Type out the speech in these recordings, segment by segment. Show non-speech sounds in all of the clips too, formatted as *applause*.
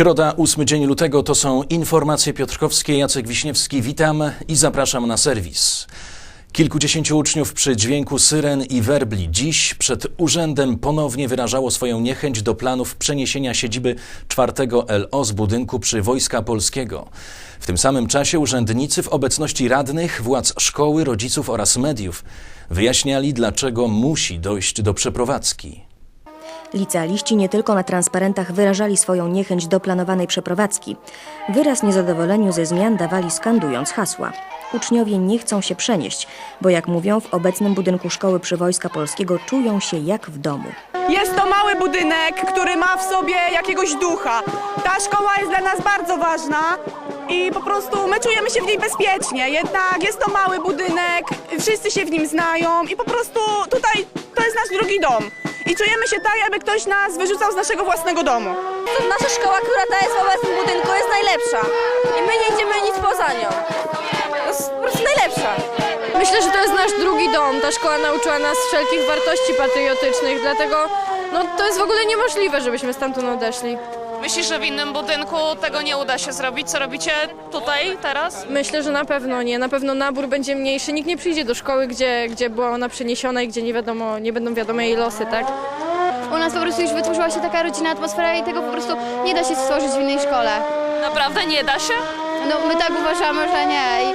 Środa, 8 dzień lutego to są informacje piotrkowskie. Jacek Wiśniewski, witam i zapraszam na serwis. Kilkudziesięciu uczniów przy dźwięku syren i werbli dziś przed urzędem ponownie wyrażało swoją niechęć do planów przeniesienia siedziby czwartego LO z budynku przy Wojska Polskiego. W tym samym czasie urzędnicy w obecności radnych, władz szkoły, rodziców oraz mediów wyjaśniali, dlaczego musi dojść do przeprowadzki. Licealiści nie tylko na transparentach wyrażali swoją niechęć do planowanej przeprowadzki. Wyraz niezadowoleniu ze zmian dawali skandując hasła. Uczniowie nie chcą się przenieść, bo jak mówią, w obecnym budynku szkoły przy Wojska Polskiego czują się jak w domu. Jest to mały budynek, który ma w sobie jakiegoś ducha. Ta szkoła jest dla nas bardzo ważna i po prostu my czujemy się w niej bezpiecznie. Jednak jest to mały budynek, wszyscy się w nim znają i po prostu tutaj to jest nasz drugi dom. I czujemy się tak, jakby ktoś nas wyrzucał z naszego własnego domu. To nasza szkoła, która ta jest w obecnym budynku, jest najlepsza. I my nie idziemy nic poza nią. To jest po prostu najlepsza. Myślę, że to jest nasz drugi dom. Ta szkoła nauczyła nas wszelkich wartości patriotycznych, dlatego no, to jest w ogóle niemożliwe, żebyśmy stamtąd odeszli. Myślisz, że w innym budynku tego nie uda się zrobić? Co robicie tutaj, teraz? Myślę, że na pewno nie. Na pewno nabór będzie mniejszy. Nikt nie przyjdzie do szkoły, gdzie, gdzie była ona przeniesiona i gdzie nie wiadomo, nie będą wiadome jej losy, tak? U nas po prostu już wytworzyła się taka rodzinna atmosfera i tego po prostu nie da się stworzyć w innej szkole. Naprawdę nie da się? No my tak uważamy, że nie. I,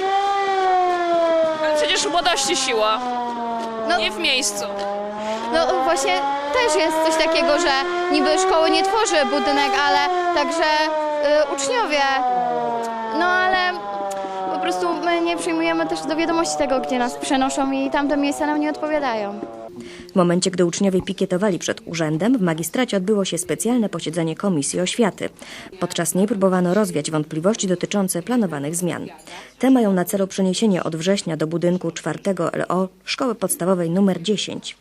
Ale przecież w młodości siła. no, Nie w miejscu. no właśnie też jest coś takiego, że niby szkoły nie tworzy budynek, ale także y, uczniowie. No ale po prostu my nie przyjmujemy też do wiadomości tego, gdzie nas przenoszą i tamte miejsca nam nie odpowiadają. W momencie, gdy uczniowie pikietowali przed urzędem, w magistracie odbyło się specjalne posiedzenie Komisji Oświaty. Podczas niej próbowano rozwiać wątpliwości dotyczące planowanych zmian. Te mają na celu przeniesienie od września do budynku 4 LO Szkoły Podstawowej nr 10.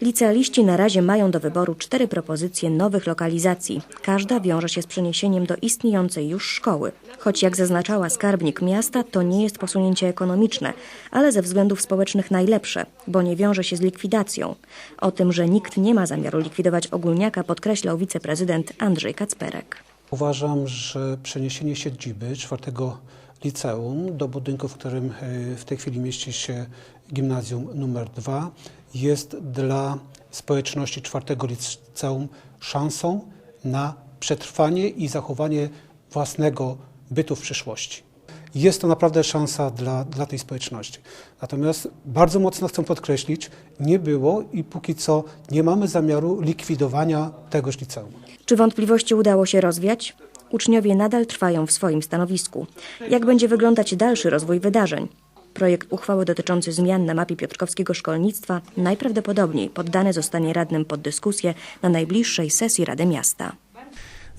Licealiści na razie mają do wyboru cztery propozycje nowych lokalizacji. Każda wiąże się z przeniesieniem do istniejącej już szkoły. Choć jak zaznaczała skarbnik miasta, to nie jest posunięcie ekonomiczne, ale ze względów społecznych najlepsze, bo nie wiąże się z likwidacją. O tym, że nikt nie ma zamiaru likwidować ogólniaka, podkreślał wiceprezydent Andrzej Kacperek. Uważam, że przeniesienie siedziby czwartego liceum do budynku, w którym e, w tej chwili mieści się gimnazjum numer 2 jest dla społeczności czwartego liceum szansą na przetrwanie i zachowanie własnego bytu w przyszłości. Jest to naprawdę szansa dla, dla tej społeczności. Natomiast bardzo mocno chcę podkreślić, nie było i póki co nie mamy zamiaru likwidowania tegoż liceum. Czy wątpliwości udało się rozwiać? Uczniowie nadal trwają w swoim stanowisku. Jak będzie wyglądać dalszy rozwój wydarzeń? Projekt uchwały dotyczący zmian na mapie piotrkowskiego szkolnictwa najprawdopodobniej poddany zostanie radnym pod dyskusję na najbliższej sesji Rady Miasta.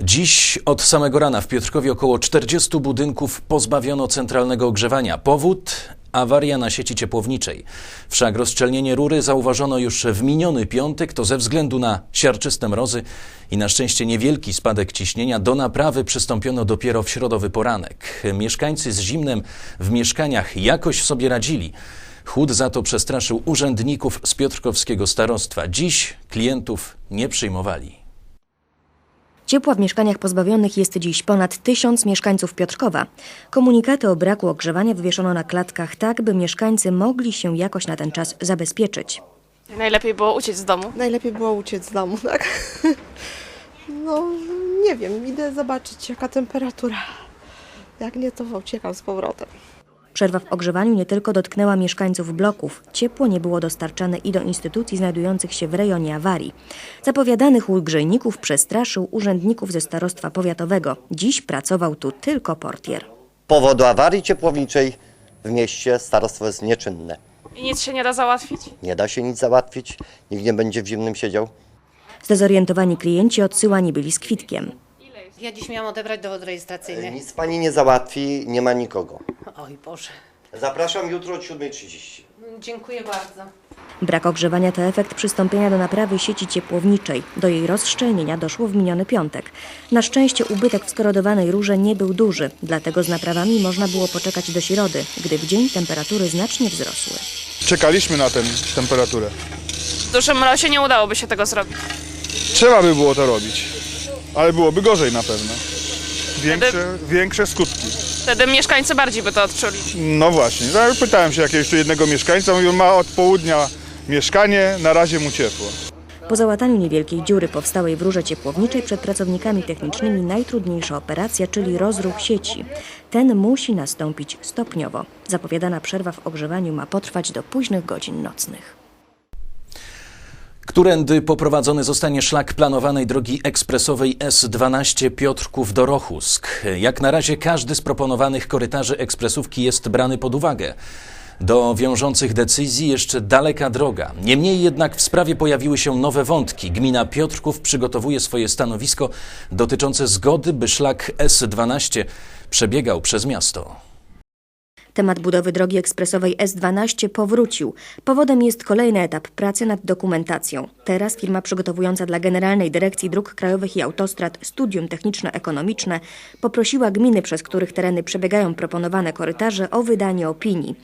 Dziś od samego rana w Piotrkowie około 40 budynków pozbawiono centralnego ogrzewania. Powód? Awaria na sieci ciepłowniczej. Wszak rozszczelnienie rury zauważono już w miniony piątek, to ze względu na siarczyste mrozy i na szczęście niewielki spadek ciśnienia do naprawy przystąpiono dopiero w środowy poranek. Mieszkańcy z zimnem w mieszkaniach jakoś sobie radzili. Chłód za to przestraszył urzędników z piotrkowskiego starostwa. Dziś klientów nie przyjmowali. Ciepła w mieszkaniach pozbawionych jest dziś ponad tysiąc mieszkańców Piotrkowa. Komunikaty o braku ogrzewania wywieszono na klatkach tak, by mieszkańcy mogli się jakoś na ten czas zabezpieczyć. Najlepiej było uciec z domu. Najlepiej było uciec z domu, tak? No, nie wiem, idę zobaczyć jaka temperatura. Jak nie, to uciekam z powrotem. Przerwa w ogrzewaniu nie tylko dotknęła mieszkańców bloków. Ciepło nie było dostarczane i do instytucji znajdujących się w rejonie awarii. Zapowiadany chłód grzejników przestraszył urzędników ze starostwa powiatowego. Dziś pracował tu tylko portier. powodu awarii ciepłowniczej w mieście starostwo jest nieczynne. I nic się nie da załatwić? Nie da się nic załatwić, nikt nie będzie w zimnym siedział. Zdezorientowani klienci odsyłani byli z kwitkiem. Ja dziś miałam odebrać dowód rejestracyjny. Nic pani nie załatwi, nie ma nikogo. Oj Boże. Zapraszam jutro o 7.30. Dziękuję bardzo. Brak ogrzewania to efekt przystąpienia do naprawy sieci ciepłowniczej. Do jej rozszczelnienia doszło w miniony piątek. Na szczęście ubytek w skorodowanej rurze nie był duży, dlatego z naprawami można było poczekać do środy, gdy w dzień temperatury znacznie wzrosły. Czekaliśmy na tę temperaturę. W dużym mrozie nie udałoby się tego zrobić. Trzeba by było to robić, ale byłoby gorzej na pewno. większe, większe skutki. Wtedy mieszkańcy bardziej by to odczuli. No właśnie, ja pytałem się jakiegoś tu jednego mieszkańca, mówił, ma od południa mieszkanie, na razie mu ciepło. Po załataniu niewielkiej dziury powstałej w rurze ciepłowniczej przed pracownikami technicznymi najtrudniejsza operacja, czyli rozruch sieci. Ten musi nastąpić stopniowo. Zapowiadana przerwa w ogrzewaniu ma potrwać do późnych godzin nocnych. Którędy poprowadzony zostanie szlak planowanej drogi ekspresowej S12 Piotrków do Rochusk. Jak na razie każdy z proponowanych korytarzy ekspresówki jest brany pod uwagę. Do wiążących decyzji jeszcze daleka droga. Niemniej jednak w sprawie pojawiły się nowe wątki. Gmina Piotrków przygotowuje swoje stanowisko dotyczące zgody, by szlak S12 przebiegał przez miasto. Temat budowy drogi ekspresowej S12 powrócił. Powodem jest kolejny etap pracy nad dokumentacją. Teraz firma przygotowująca dla Generalnej Dyrekcji Dróg Krajowych i Autostrad studium techniczno-ekonomiczne poprosiła gminy, przez których tereny przebiegają proponowane korytarze, o wydanie opinii.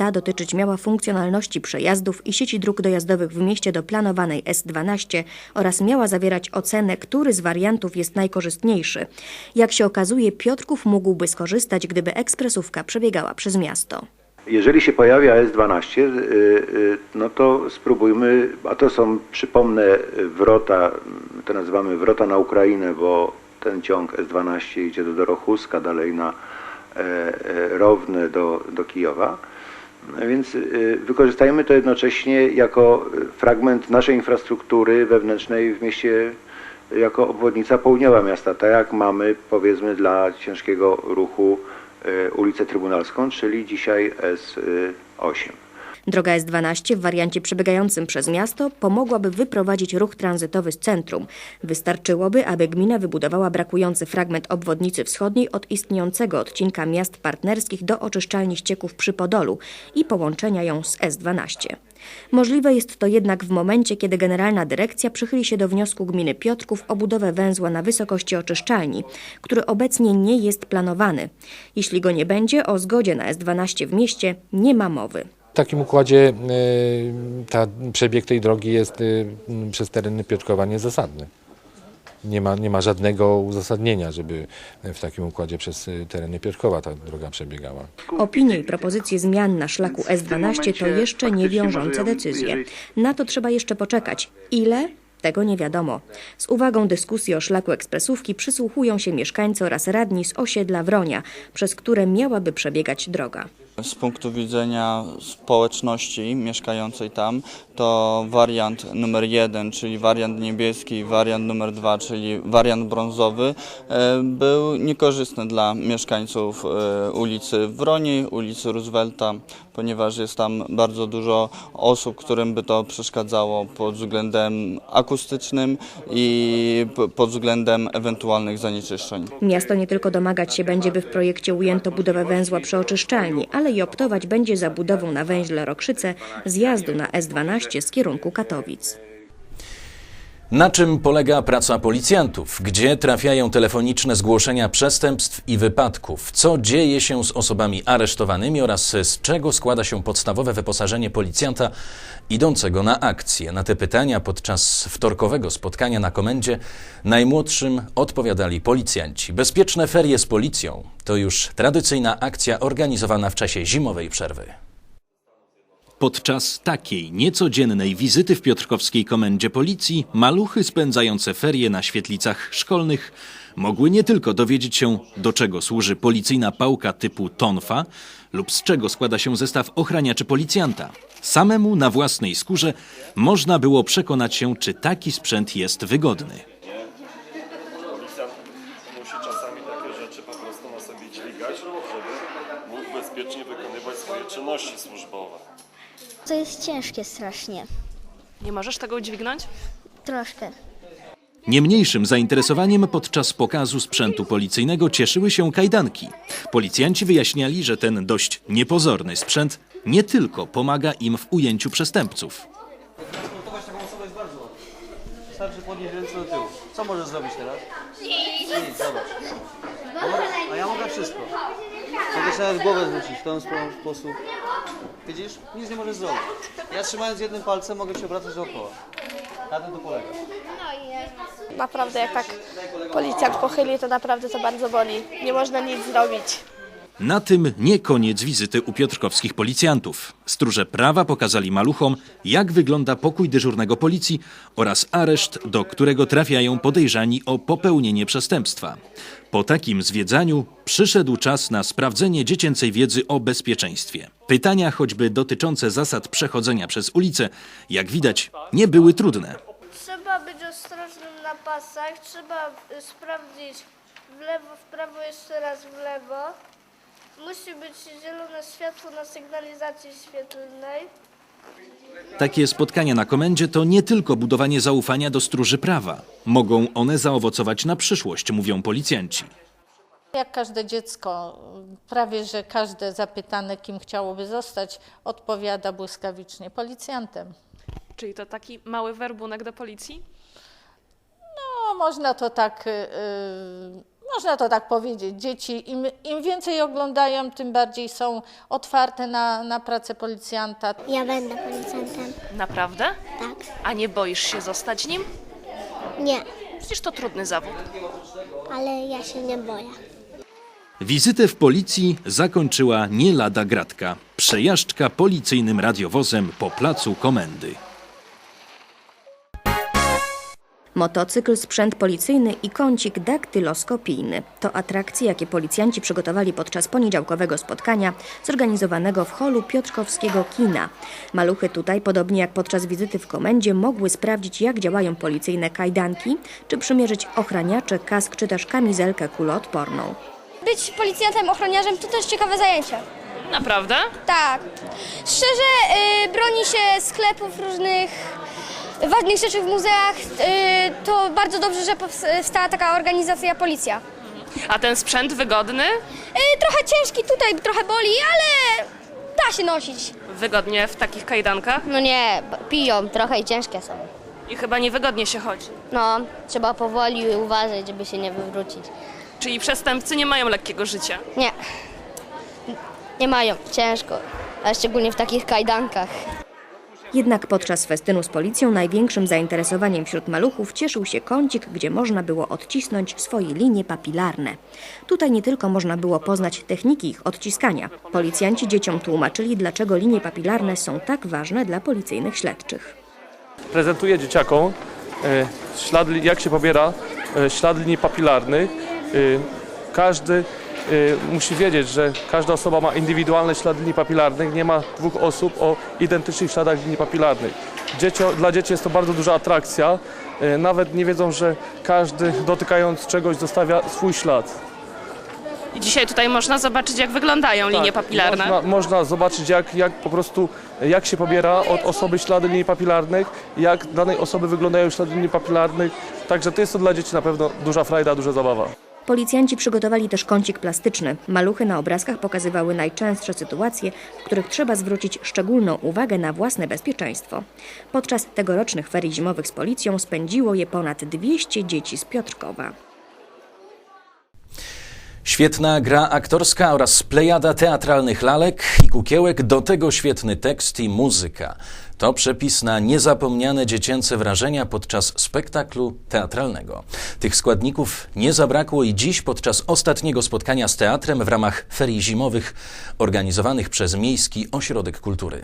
Ta dotyczyć miała funkcjonalności przejazdów i sieci dróg dojazdowych w mieście do planowanej S12 oraz miała zawierać ocenę, który z wariantów jest najkorzystniejszy. Jak się okazuje, Piotrków mógłby skorzystać, gdyby ekspresówka przebiegała przez miasto. Jeżeli się pojawia S12, y, y, no to spróbujmy, a to są, przypomnę, wrota, to nazywamy wrota na Ukrainę, bo ten ciąg S12 idzie do Dorochuska, dalej na e, e, Rowne do, do Kijowa. Więc y, wykorzystajmy to jednocześnie jako fragment naszej infrastruktury wewnętrznej w mieście jako obwodnica południowa miasta, tak jak mamy powiedzmy dla ciężkiego ruchu y, ulicę Trybunalską, czyli dzisiaj S8. Droga S12 w wariancie przebiegającym przez miasto pomogłaby wyprowadzić ruch tranzytowy z centrum. Wystarczyłoby, aby gmina wybudowała brakujący fragment obwodnicy wschodniej od istniejącego odcinka miast partnerskich do oczyszczalni ścieków przy Podolu i połączenia ją z S12. Możliwe jest to jednak w momencie, kiedy Generalna Dyrekcja przychyli się do wniosku gminy Piotrków o budowę węzła na wysokości oczyszczalni, który obecnie nie jest planowany. Jeśli go nie będzie, o zgodzie na S12 w mieście nie ma mowy. W takim układzie y, ta, przebieg tej drogi jest y, przez tereny Piotrkowa niezasadny. Nie ma, nie ma żadnego uzasadnienia, żeby w takim układzie przez y, tereny Piotrkowa ta droga przebiegała. Opinie i propozycje zmian na szlaku S12 to jeszcze nie wiążące decyzje. Na to trzeba jeszcze poczekać. Ile? Tego nie wiadomo. Z uwagą dyskusji o szlaku ekspresówki przysłuchują się mieszkańcy oraz radni z osiedla Wronia, przez które miałaby przebiegać droga. Z punktu widzenia społeczności mieszkającej tam, to wariant numer jeden, czyli wariant niebieski, wariant numer dwa, czyli wariant brązowy, e, był niekorzystny dla mieszkańców e, ulicy Wroni, ulicy Roosevelta, ponieważ jest tam bardzo dużo osób, którym by to przeszkadzało pod względem akustycznym i pod względem ewentualnych zanieczyszczeń. Miasto nie tylko domagać się będzie, by w projekcie ujęto budowę węzła przy oczyszczalni, ale i optować będzie za budową na węźle Rokrzyce zjazdu na S12 z kierunku Katowic. Na czym polega praca policjantów? Gdzie trafiają telefoniczne zgłoszenia przestępstw i wypadków? Co dzieje się z osobami aresztowanymi oraz z czego składa się podstawowe wyposażenie policjanta idącego na akcję? Na te pytania podczas wtorkowego spotkania na komendzie najmłodszym odpowiadali policjanci. Bezpieczne ferie z policją to już tradycyjna akcja organizowana w czasie zimowej przerwy. Podczas takiej niecodziennej wizyty w Piotrkowskiej Komendzie Policji maluchy spędzające ferie na świetlicach szkolnych mogły nie tylko dowiedzieć się, do czego służy policyjna pałka typu tonfa lub z czego składa się zestaw ochraniaczy policjanta. Samemu na własnej skórze można było przekonać się, czy taki sprzęt jest wygodny. Musi czasami takie rzeczy po prostu na sobie dźwigać, żeby mógł bezpiecznie wykonywać swoje czynności służbowe. To jest ciężkie strasznie. Nie możesz tego udźwignąć? Troszkę. Niemniejszym zainteresowaniem podczas pokazu sprzętu policyjnego cieszyły się kajdanki. Policjanci wyjaśniali, że ten dość niepozorny sprzęt nie tylko pomaga im w ujęciu przestępców. Uratować taką osobę jest bardzo łatwo. Wystarczy podnieść ręce do tyłu. Co możesz zrobić teraz? Nic, zobacz. A ja mogę wszystko. Mogę sobie nawet głowę zwrócić w ten spo- sposób. Widzisz? Nic nie możesz zrobić. Ja trzymając jednym palcem mogę się obracać dookoła. Na tym to polega. No Naprawdę jak tak policjant pochyli, to naprawdę to bardzo boli. Nie można nic zrobić. Na tym nie koniec wizyty u piotrkowskich policjantów. Stróże prawa pokazali maluchom, jak wygląda pokój dyżurnego policji oraz areszt, do którego trafiają podejrzani o popełnienie przestępstwa. Po takim zwiedzaniu przyszedł czas na sprawdzenie dziecięcej wiedzy o bezpieczeństwie. Pytania, choćby dotyczące zasad przechodzenia przez ulicę, jak widać, nie były trudne. Trzeba być ostrożnym na pasach, trzeba y, sprawdzić w lewo, w prawo, jeszcze raz w lewo. Musi być zielone światło na sygnalizacji świetlnej. Takie spotkania na komendzie to nie tylko budowanie zaufania do stróży prawa. Mogą one zaowocować na przyszłość, mówią policjanci. Jak każde dziecko, prawie że każde zapytane, kim chciałoby zostać, odpowiada błyskawicznie policjantem. Czyli to taki mały werbunek do policji? No, można to tak, y, y, można to tak powiedzieć. Dzieci im, im więcej oglądają, tym bardziej są otwarte na, na pracę policjanta. Ja będę policjantem. Naprawdę? Tak. A nie boisz się zostać nim? Nie, Przecież to trudny zawód. ale ja się nie boję. Wizytę w policji zakończyła nie lada gratka. Przejażdżka policyjnym radiowozem po placu komendy. Motocykl, sprzęt policyjny i kącik daktyloskopijny. To atrakcje, jakie policjanci przygotowali podczas poniedziałkowego spotkania zorganizowanego w holu Piotrkowskiego Kina. Maluchy tutaj, podobnie jak podczas wizyty w komendzie, mogły sprawdzić, jak działają policyjne kajdanki, czy przymierzyć ochraniacze, kask, czy też kamizelkę kuloodporną. Być policjantem, ochroniarzem to też ciekawe zajęcie. Naprawdę? Tak. Szczerze, y, broni się sklepów różnych ważnych rzeczy w muzeach. Y, to bardzo dobrze, że powstała taka organizacja policja. A ten sprzęt wygodny? Y, trochę ciężki tutaj, trochę boli, ale da się nosić. Wygodnie w takich kajdankach? No nie, piją, trochę i ciężkie są. I chyba niewygodnie się chodzi. No, trzeba powoli uważać, żeby się nie wywrócić. Czyli przestępcy nie mają lekkiego życia. Nie, nie mają, ciężko, a szczególnie w takich kajdankach. Jednak podczas festynu z policją największym zainteresowaniem wśród maluchów cieszył się kącik, gdzie można było odcisnąć swoje linie papilarne. Tutaj nie tylko można było poznać techniki ich odciskania. Policjanci dzieciom tłumaczyli, dlaczego linie papilarne są tak ważne dla policyjnych śledczych. Prezentuję dzieciakom e, ślad, jak się pobiera e, ślad linii papilarnych. E, Każdy musi wiedzieć, że każda osoba ma indywidualny ślad linii papilarnych. Nie ma dwóch osób o identycznych śladach linii papilarnych. Dziecio, dla dzieci jest to bardzo duża atrakcja. E, Nawet nie wiedzą, że każdy dotykając czegoś zostawia swój ślad. I dzisiaj tutaj można zobaczyć, jak wyglądają linie Tak, papilarne. Można, można zobaczyć, jak, jak po prostu, jak się pobiera od osoby ślady linii papilarnych, jak danej osoby wyglądają ślady linii papilarnych. Także to jest to dla dzieci na pewno duża frajda, duża zabawa. Policjanci przygotowali też kącik plastyczny. Maluchy na obrazkach pokazywały najczęstsze sytuacje, w których trzeba zwrócić szczególną uwagę na własne bezpieczeństwo. Podczas tegorocznych ferii zimowych z policją spędziło je ponad 200 dzieci z Piotrkowa. Świetna gra aktorska oraz plejada teatralnych lalek i kukiełek, do tego świetny tekst i muzyka. To przepis na niezapomniane dziecięce wrażenia podczas spektaklu teatralnego. Tych składników nie zabrakło i dziś podczas ostatniego spotkania z teatrem w ramach ferii zimowych organizowanych przez Miejski Ośrodek Kultury.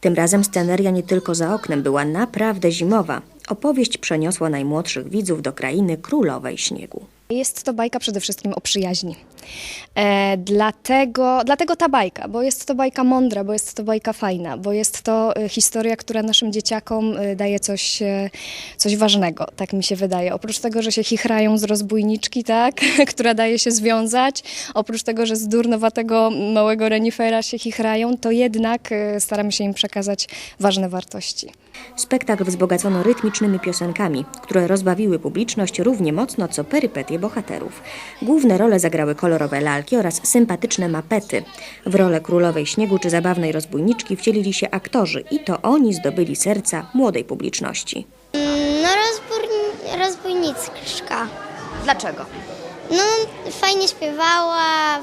Tym razem sceneria nie tylko za oknem była naprawdę zimowa. Opowieść przeniosła najmłodszych widzów do krainy królowej śniegu. Jest to bajka przede wszystkim o przyjaźni. E, dlatego, dlatego ta bajka, bo jest to bajka mądra, bo jest to bajka fajna, bo jest to e, historia, która naszym dzieciakom e, daje coś, e, coś ważnego, tak mi się wydaje. Oprócz tego, że się chichrają z rozbójniczki, tak, *laughs* która daje się związać, oprócz tego, że z durnowatego małego renifera się chichrają, to jednak staramy się im przekazać ważne wartości. Spektakl wzbogacono rytmicznymi piosenkami, które rozbawiły publiczność równie mocno co perypetie bohaterów. Główne role zagrały kolorowe lalki oraz sympatyczne mapety. W rolę królowej śniegu czy zabawnej rozbójniczki wcielili się aktorzy i to oni zdobyli serca młodej publiczności. No rozbójniczka. Dlaczego? No fajnie śpiewała,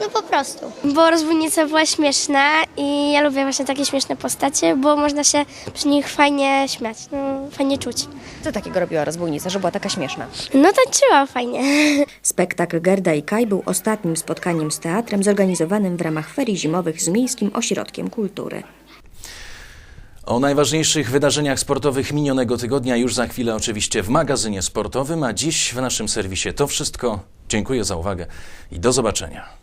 no po prostu. Bo rozbójnica była śmieszna i ja lubię właśnie takie śmieszne postacie, bo można się przy nich fajnie śmiać. No, fajnie czuć. Co takiego robiła rozbójnica, że była taka śmieszna? No tańczyła fajnie. *laughs* Spektakl Gerda i Kaj był ostatnim spotkaniem z teatrem zorganizowanym w ramach ferii zimowych z Miejskim Ośrodkiem Kultury. O najważniejszych wydarzeniach sportowych minionego tygodnia już za chwilę oczywiście w magazynie sportowym, a dziś w naszym serwisie to wszystko. Dziękuję za uwagę i do zobaczenia.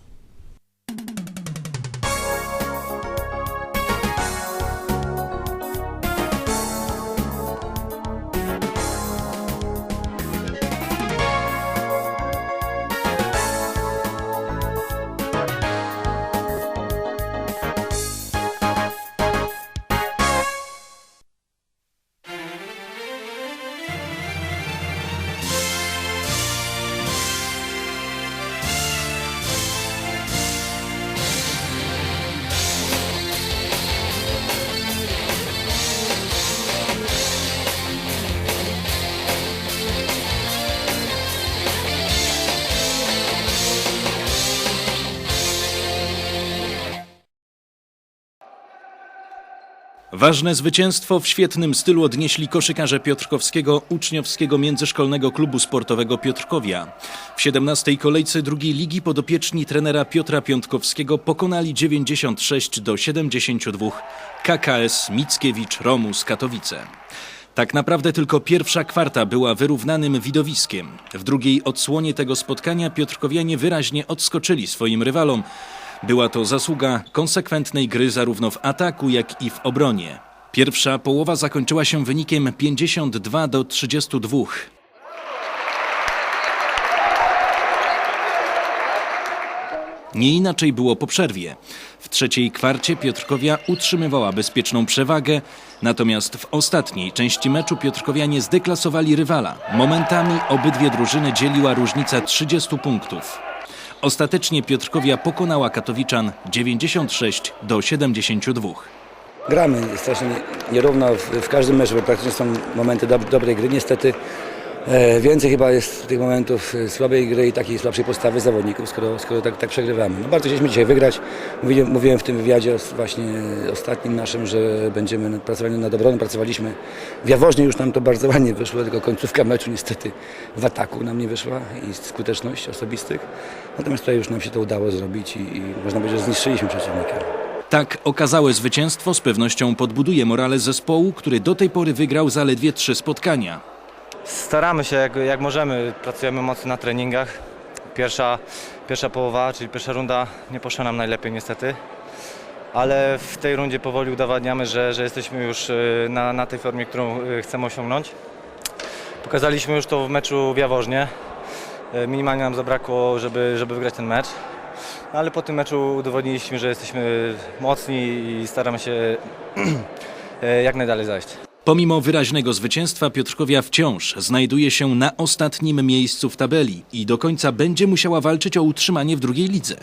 Ważne zwycięstwo w świetnym stylu odnieśli koszykarze Piotrkowskiego Uczniowskiego Międzyszkolnego Klubu Sportowego Piotrkowia. W 17. kolejce drugiej ligi podopieczni trenera Piotra Piątkowskiego pokonali 96 do 72 KKS Mickiewicz Romus Katowice. Tak naprawdę tylko pierwsza kwarta była wyrównanym widowiskiem. W drugiej odsłonie tego spotkania Piotrkowianie wyraźnie odskoczyli swoim rywalom. Była to zasługa konsekwentnej gry zarówno w ataku, jak i w obronie. Pierwsza połowa zakończyła się wynikiem 52 do 32. Nie inaczej było po przerwie. W trzeciej kwarcie Piotrkowia utrzymywała bezpieczną przewagę, natomiast w ostatniej części meczu Piotrkowianie zdeklasowali rywala. Momentami obydwie drużyny dzieliła różnica 30 punktów. Ostatecznie Piotrkowia pokonała Katowiczan 96 do 72. Gramy strasznie nierówno w, każdym meczu, bo praktycznie są momenty dob dobrej gry. Niestety więcej chyba jest tych momentów e, słabej gry i takiej słabszej postawy zawodników, skoro, skoro tak, tak przegrywamy. No bardzo chcieliśmy dzisiaj wygrać. Mówiłem, mówiłem w tym wywiadzie właśnie ostatnim naszym, że będziemy pracowali nad obroną. Pracowaliśmy w Jaworznie, już nam to bardzo ładnie wyszło, tylko końcówka meczu niestety w ataku nam nie wyszła i skuteczność osobistych. Natomiast tutaj już nam się to udało zrobić i, i można powiedzieć, że zniszczyliśmy przeciwnika. Tak okazałe zwycięstwo z pewnością podbuduje morale zespołu, który do tej pory wygrał zaledwie trzy spotkania. Staramy się jak, jak możemy, pracujemy mocno na treningach. Pierwsza, pierwsza połowa, czyli pierwsza runda nie poszła nam najlepiej niestety, ale w tej rundzie powoli udowadniamy, że, że jesteśmy już y, na, na tej formie, którą y, chcemy osiągnąć. Pokazaliśmy już to w meczu w Jaworznie. Y, Minimalnie nam zabrakło, żeby, żeby wygrać ten mecz. Ale po tym meczu udowodniliśmy, że jesteśmy mocni i staramy się *clears throat* jak najdalej zajść. Pomimo wyraźnego zwycięstwa Piotrkowia wciąż znajduje się na ostatnim miejscu w tabeli i do końca będzie musiała walczyć o utrzymanie w drugiej lidze.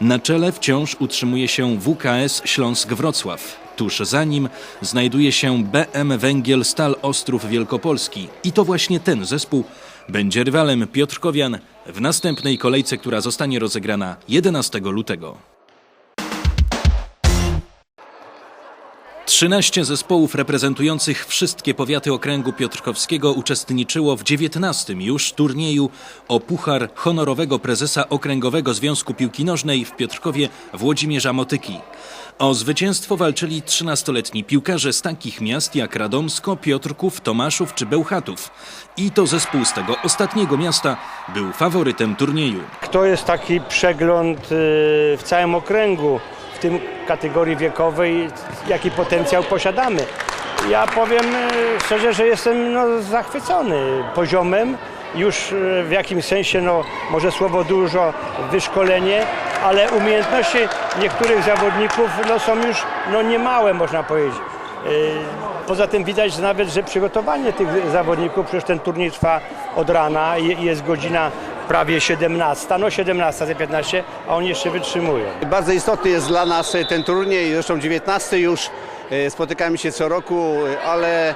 Na czele wciąż utrzymuje się WKS Śląsk Wrocław. Tuż za nim znajduje się BM Węgiel Stal Ostrów Wielkopolski i to właśnie ten zespół będzie rywalem Piotrkowian w następnej kolejce, która zostanie rozegrana 11 lutego. 13 zespołów reprezentujących wszystkie powiaty okręgu piotrkowskiego uczestniczyło w 19 już turnieju o puchar honorowego prezesa Okręgowego Związku Piłki Nożnej w Piotrkowie Włodzimierza Motyki. O zwycięstwo walczyli 13-letni piłkarze z takich miast jak Radomsko, Piotrków, Tomaszów czy Bełchatów. I to zespół z tego ostatniego miasta był faworytem turnieju. To jest taki przegląd y, w całym okręgu, tym kategorii wiekowej, jaki potencjał posiadamy. Ja powiem y, szczerze, że jestem no, zachwycony poziomem. Już y, w jakimś sensie, no, może słowo dużo, wyszkolenie, ale umiejętności niektórych zawodników no, są już no, niemałe, można powiedzieć. Y, Poza tym widać nawet, że przygotowanie tych zawodników, przecież ten turniej trwa od rana i jest godzina prawie 17, no 17, 15, a oni jeszcze wytrzymują. Bardzo istotny jest dla nas ten turniej, zresztą 19 już e, spotykamy się co roku, e, ale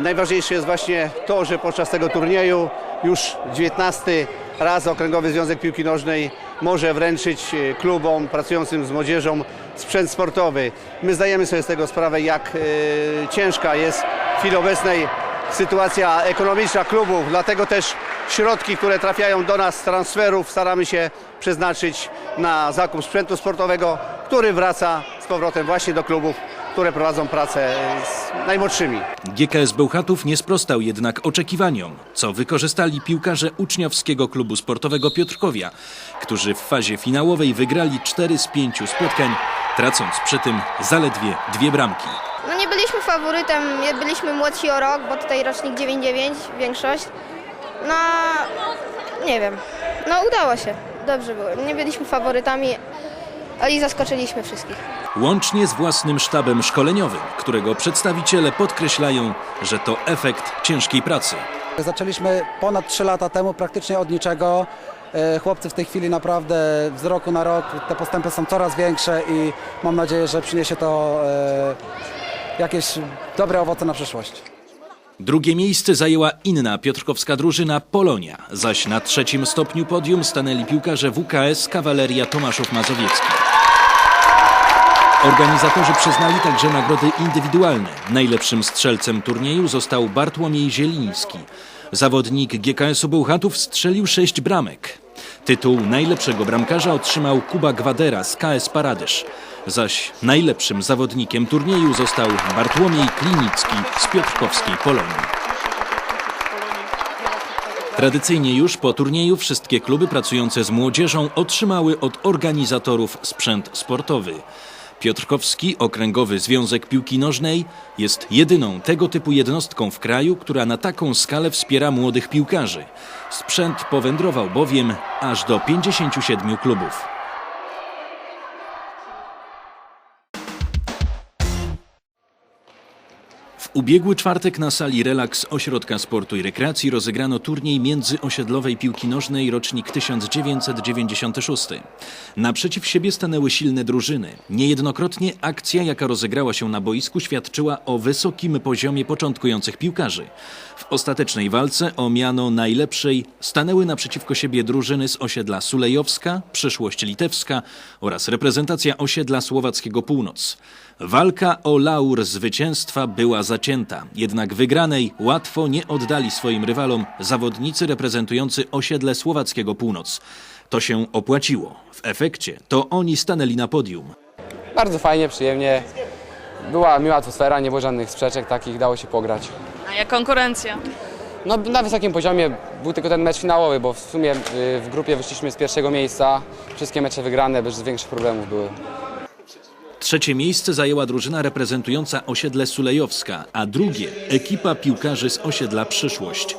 najważniejsze jest właśnie to, że podczas tego turnieju już 19 raz Okręgowy Związek Piłki Nożnej może wręczyć e, klubom pracującym z młodzieżą sprzęt sportowy. My zdajemy sobie z tego sprawę, jak e, ciężka jest w chwili obecnej sytuacja ekonomiczna klubów, dlatego też środki, które trafiają do nas z transferów staramy się przeznaczyć na zakup sprzętu sportowego, który wraca z powrotem właśnie do klubów, które prowadzą pracę z najmłodszymi. GKS Bełchatów nie sprostał jednak oczekiwaniom, co wykorzystali piłkarze uczniowskiego klubu sportowego Piotrkowia, którzy w fazie finałowej wygrali 4 z 5 spotkań, tracąc przy tym zaledwie dwie bramki. No nie byliśmy faworytem, nie byliśmy młodsi o rok, bo tutaj rocznik 9-9 większość. No nie wiem, no udało się, dobrze było. Nie byliśmy faworytami, ale i zaskoczyliśmy wszystkich. Łącznie z własnym sztabem szkoleniowym, którego przedstawiciele podkreślają, że to efekt ciężkiej pracy. Zaczęliśmy ponad 3 lata temu praktycznie od niczego. E, Chłopcy w tej chwili naprawdę z roku na rok te postępy są coraz większe i mam nadzieję, że przyniesie to e, jakieś dobre owoce na przyszłość. Drugie miejsce zajęła inna piotrkowska drużyna Polonia, zaś na trzecim stopniu podium stanęli piłkarze WKS Kawaleria Tomaszów Mazowiecki. Organizatorzy przyznali także nagrody indywidualne. Najlepszym strzelcem turnieju został Bartłomiej Zieliński. Zawodnik GKS-u Bełchatów strzelił sześć bramek. Tytuł najlepszego bramkarza otrzymał Kuba Gwadera z KS Paradyż. Zaś najlepszym zawodnikiem turnieju został Bartłomiej Klinicki z Piotrkowskiej Polonii. Tradycyjnie już po turnieju wszystkie kluby pracujące z młodzieżą otrzymały od organizatorów sprzęt sportowy. Piotrkowski Okręgowy Związek Piłki Nożnej jest jedyną tego typu jednostką w kraju, która na taką skalę wspiera młodych piłkarzy. Sprzęt powędrował bowiem aż do 57 klubów. Ubiegły czwartek na sali Relaks Ośrodka Sportu i Rekreacji rozegrano turniej międzyosiedlowej piłki nożnej rocznik 1996. Naprzeciw siebie stanęły silne drużyny. Niejednokrotnie akcja, jaka rozegrała się na boisku, świadczyła o wysokim poziomie początkujących piłkarzy. W ostatecznej walce o miano najlepszej stanęły naprzeciwko siebie drużyny z osiedla Sulejowska, Przyszłość Litewska oraz reprezentacja osiedla Słowackiego Północ. Walka o laur zwycięstwa była zacięta, jednak wygranej łatwo nie oddali swoim rywalom zawodnicy reprezentujący osiedle Słowackiego Północ. To się opłaciło. W efekcie to oni stanęli na podium. Bardzo fajnie, przyjemnie. Była miła atmosfera, nie było żadnych sprzeczek takich, dało się pograć. A jak konkurencja? No, na wysokim poziomie był tylko ten mecz finałowy, bo w sumie y, w grupie wyszliśmy z pierwszego miejsca. Wszystkie mecze wygrane, bez większych problemów były. Trzecie miejsce zajęła drużyna reprezentująca osiedle Sulejowska, a drugie ekipa piłkarzy z osiedla Przyszłość.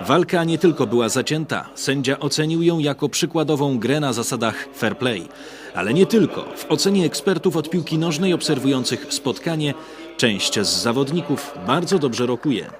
Walka nie tylko była zacięta, sędzia ocenił ją jako przykładową grę na zasadach fair play. Ale nie tylko. W ocenie ekspertów od piłki nożnej obserwujących spotkanie, część z zawodników bardzo dobrze rokuje.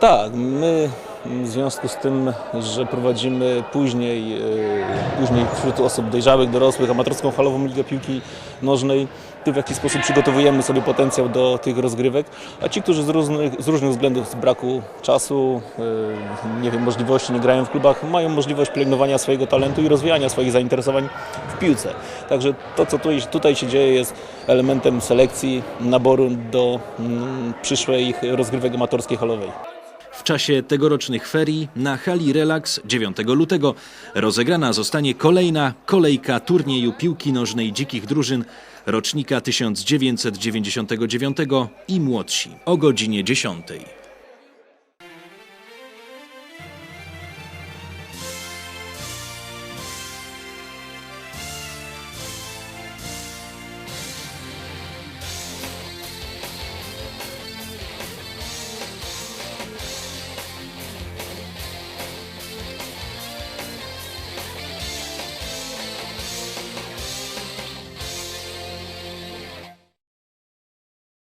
Tak, my w związku z tym, że prowadzimy później, e, później wśród osób dojrzałych, dorosłych, amatorską falową ligę piłki nożnej, w jaki sposób przygotowujemy sobie potencjał do tych rozgrywek, a ci, którzy z różnych, z różnych względów, z braku czasu, e, nie wiem, możliwości, nie grają w klubach, mają możliwość pielęgnowania swojego talentu i rozwijania swoich zainteresowań w piłce. Także to, co tutaj, tutaj się dzieje, jest elementem selekcji, naboru do mm, przyszłej rozgrywek amatorskiej halowej. W czasie tegorocznych ferii na hali Relax 9 lutego rozegrana zostanie kolejna kolejka turnieju piłki nożnej dzikich drużyn rocznika 1999 i młodsi o godzinie 10.